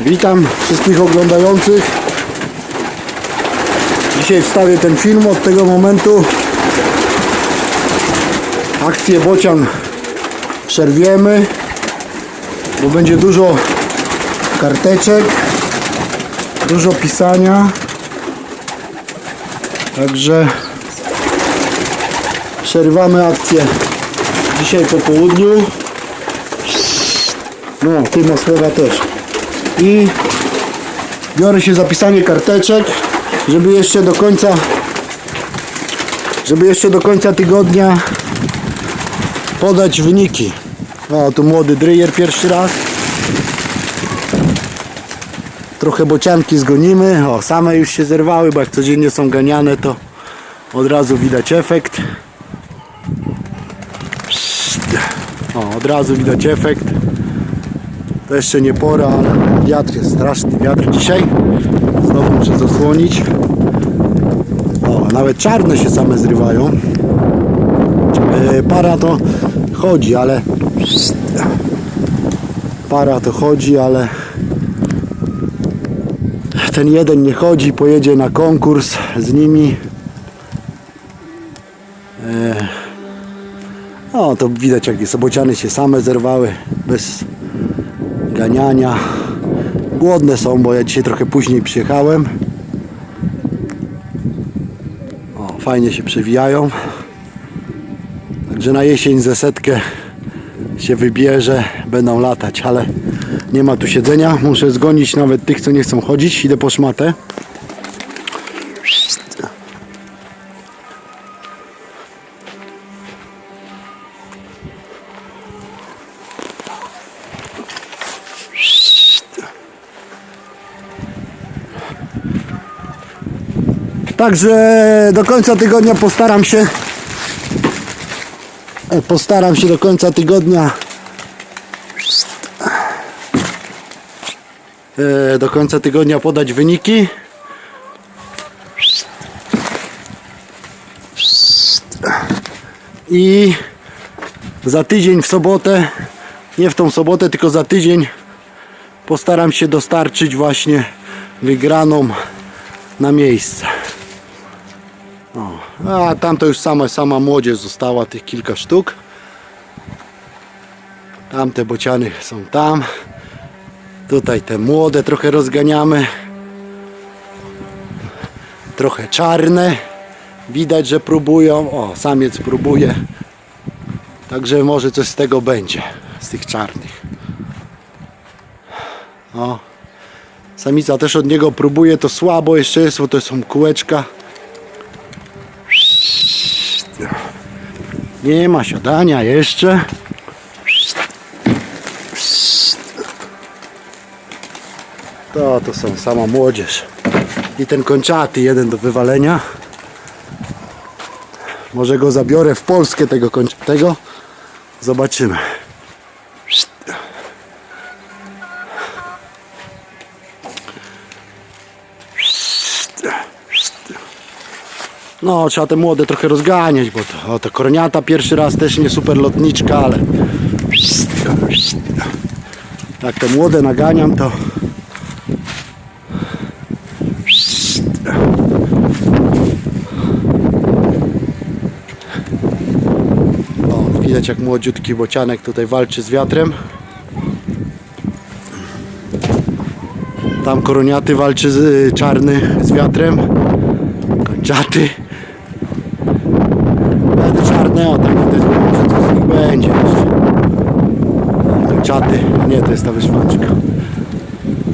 Witam wszystkich oglądających. Dzisiaj wstawię ten film od tego momentu. Akcję Bocian przerwiemy, bo będzie dużo karteczek, dużo pisania. Także przerywamy akcję dzisiaj po południu. No, ty ma słowa też. I biorę się za pisanie karteczek, żeby jeszcze do końca żeby jeszcze do końca tygodnia podać wyniki. O, tu młody dryjer pierwszy raz. Trochę bocianki zgonimy. O, same już się zerwały, bo jak codziennie są ganiane, to od razu widać efekt. O, od razu widać efekt. To jeszcze nie pora, ale wiatr jest straszny wiatr dzisiaj. Znowu muszę zasłonić. O, nawet czarne się same zrywają. E, para to chodzi, ale para to chodzi, ale ten jeden nie chodzi, pojedzie na konkurs z nimi. E, o, to widać jakie sobociany się same zerwały bez Głodne są, bo ja dzisiaj trochę później przyjechałem. O, fajnie się przewijają. Także na jesień ze setkę się wybierze, będą latać, ale nie ma tu siedzenia. Muszę zgonić nawet tych, co nie chcą chodzić. Idę po szmatę. Także do końca tygodnia postaram się e, postaram się do końca tygodnia e, do końca tygodnia podać wyniki. I za tydzień w sobotę, nie w tą sobotę, tylko za tydzień postaram się dostarczyć właśnie wygraną na miejsce. A tam to już sama, sama młodzież została, tych kilka sztuk. Tamte bociany są tam. Tutaj te młode trochę rozganiamy. Trochę czarne. Widać, że próbują. O, samiec próbuje. Także może coś z tego będzie. Z tych czarnych. O. Samica też od niego próbuje. To słabo jeszcze jest, bo to są kółeczka. Nie ma siadania jeszcze. To, to są sama młodzież. I ten kończaty, jeden do wywalenia. Może go zabiorę w Polskę, tego kończatego. Zobaczymy. No, trzeba te młode trochę rozganiać, bo to, o, to koroniata pierwszy raz też nie super lotniczka, ale jak te młode naganiam, to o, widać jak młodziutki bocianek tutaj walczy z wiatrem. Tam koroniaty walczy z, y, czarny z wiatrem. Kończaty. Będę czarne, o tak widać, bo może coś z nich będzie jeszcze. Kończaty, nie to jest ta wyszwanczka.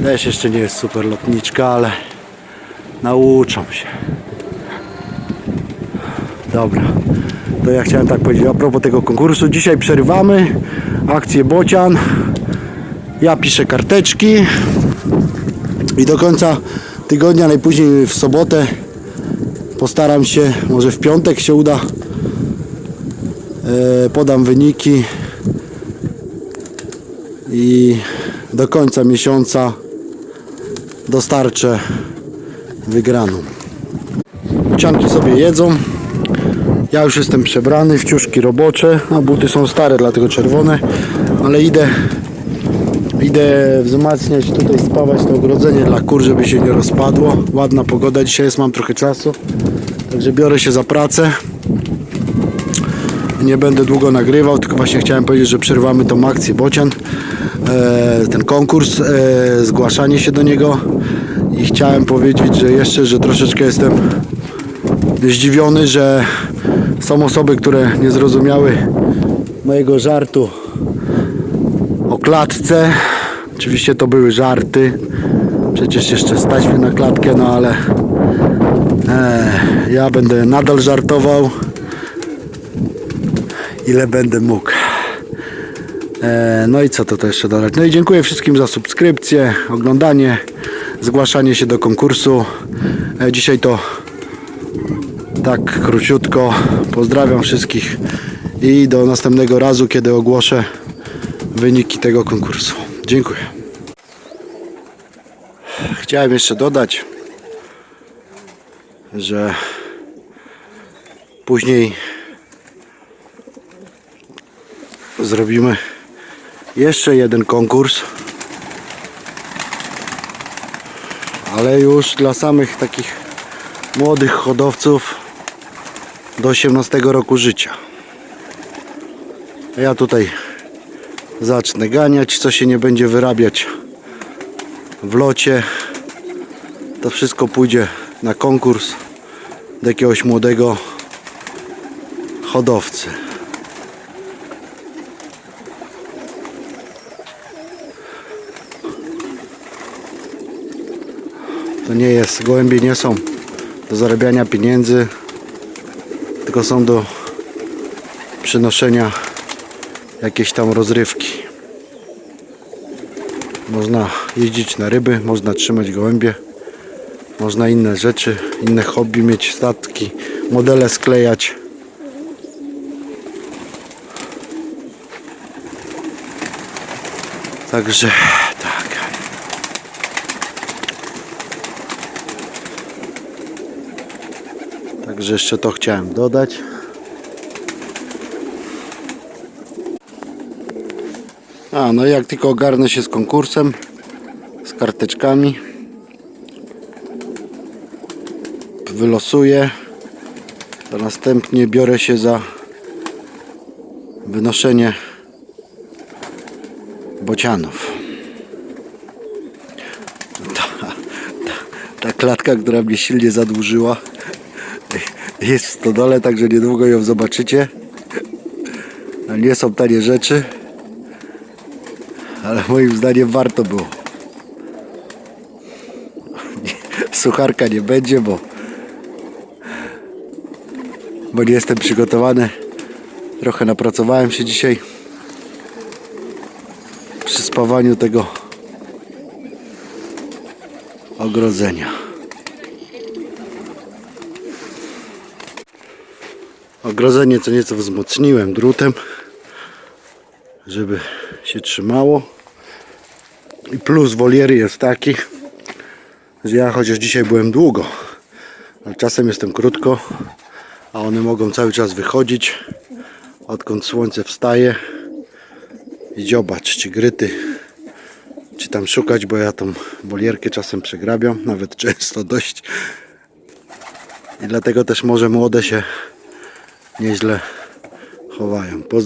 Też jeszcze nie jest super lotniczka, ale nauczą się. Dobra, to ja chciałem tak powiedzieć a propos tego konkursu. Dzisiaj przerywamy akcję Bocian. Ja piszę karteczki i do końca tygodnia, najpóźniej w sobotę postaram się, może w piątek się uda e, podam wyniki i do końca miesiąca dostarczę wygraną. Bocianki sobie jedzą. Ja już jestem przebrany w ciuszki robocze, a buty są stare, dlatego czerwone, ale idę Idę wzmacniać tutaj, spawać to ogrodzenie dla kur, żeby się nie rozpadło. Ładna pogoda dzisiaj jest, mam trochę czasu. Także biorę się za pracę. Nie będę długo nagrywał, tylko właśnie chciałem powiedzieć, że przerwamy tą akcję Bocian. E, ten konkurs, e, zgłaszanie się do niego. I chciałem powiedzieć, że jeszcze, że troszeczkę jestem zdziwiony, że są osoby, które nie zrozumiały mojego żartu o klatce. Oczywiście to były żarty. Przecież jeszcze stać mnie na klatkę, no ale e, ja będę nadal żartował ile będę mógł. E, no i co to, to jeszcze dodać? No i dziękuję wszystkim za subskrypcję, oglądanie, zgłaszanie się do konkursu. E, dzisiaj to tak króciutko. Pozdrawiam wszystkich i do następnego razu, kiedy ogłoszę wyniki tego konkursu. Dziękuję. Chciałem jeszcze dodać, że później zrobimy jeszcze jeden konkurs. Ale już dla samych takich młodych hodowców do 18 roku życia. Ja tutaj zacznę ganiać, co się nie będzie wyrabiać w locie. To wszystko pójdzie na konkurs do jakiegoś młodego hodowcy. To nie jest, gołębie nie są do zarabiania pieniędzy, tylko są do przynoszenia jakiejś tam rozrywki. Można jeździć na ryby, można trzymać gołębie, można inne rzeczy, inne hobby mieć, statki, modele sklejać. Także tak. Także jeszcze to chciałem dodać. A, no jak tylko ogarnę się z konkursem, z karteczkami, wylosuję, to następnie biorę się za wynoszenie bocianów. Ta, ta, ta klatka, która mnie silnie zadłużyła, jest w stodole, także niedługo ją zobaczycie. No, Nie są tanie rzeczy, ale moim zdaniem warto było. Sucharka nie będzie, bo, bo nie jestem przygotowany. Trochę napracowałem się dzisiaj przy spawaniu tego ogrodzenia. Ogrodzenie co nieco wzmocniłem drutem, żeby się trzymało. I plus woliery jest taki, że ja chociaż dzisiaj byłem długo, ale czasem jestem krótko, a one mogą cały czas wychodzić, odkąd słońce wstaje i dziobać, czy gryty, czy tam szukać, bo ja tą wolierkę czasem przegrabiam, nawet często dość. I dlatego też może młode się nieźle chowają. Pozdrawiam.